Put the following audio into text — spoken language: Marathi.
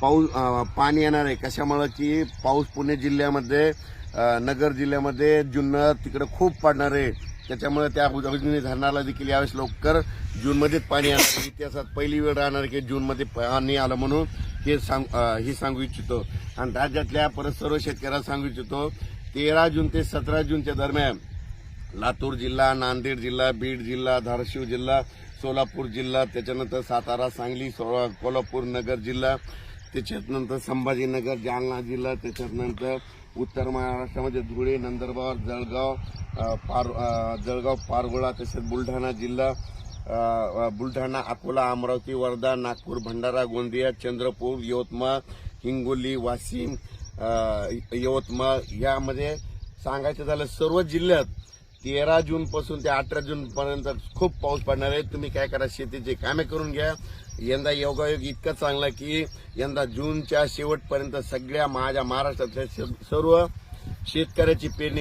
पाऊस पाणी येणार आहे. कशामुळं की पाऊस पुणे जिल्ह्यामध्ये नगर जिल्ह्यामध्ये जुन्नर तिकडे खूप पडणार आहे. त्याच्यामुळे त्या अजूनही धरणाला देखील यावेळेस लवकर जूनमध्येच पाणी येणार इतिहासात पहिली वेळ राहणार की जूनमध्ये पाणी आलं म्हणून हे सांग हे सांगू इच्छितो. आणि राज्यातल्या परत सर्व शेतकऱ्याला सांगू इच्छितो तेरा जून ते सतरा जूनच्या दरम्यान लातूर जिल्हा नांदेड जिल्हा बीड जिल्हा धाराशिव जिल्हा सोलापूर जिल्हा त्याच्यानंतर सातारा सांगली कोल्हापूर नगर जिल्हा त्याच्यानंतर संभाजीनगर जालना जिल्हा त्याच्यानंतर उत्तर महाराष्ट्रामध्ये म्हणजे धुळे नंदुरबार जळगाव पार जळगाव पारगोळा तसेच बुलढाणा जिल्हा बुलढाणा अकोला अमरावती वर्धा नागपूर भंडारा गोंदिया चंद्रपूर यवतमाळ हिंगोली वाशिम यवतमाळ. यामध्ये सांगायचं झालं सर्व जिल्ह्यात तेरा जून पासून ते अठरा जून पर्यंत खूप पाऊस पडणार आहे. तुम्ही काय करा शेतीचे कामे करून घ्या. यंदा योगायोग इतका चांगला की यंदा जूनच्या शेवटपर्यंत सगळ्या माझ्या महाराष्ट्रातल्या सर्व शेतकऱ्याची पेरणी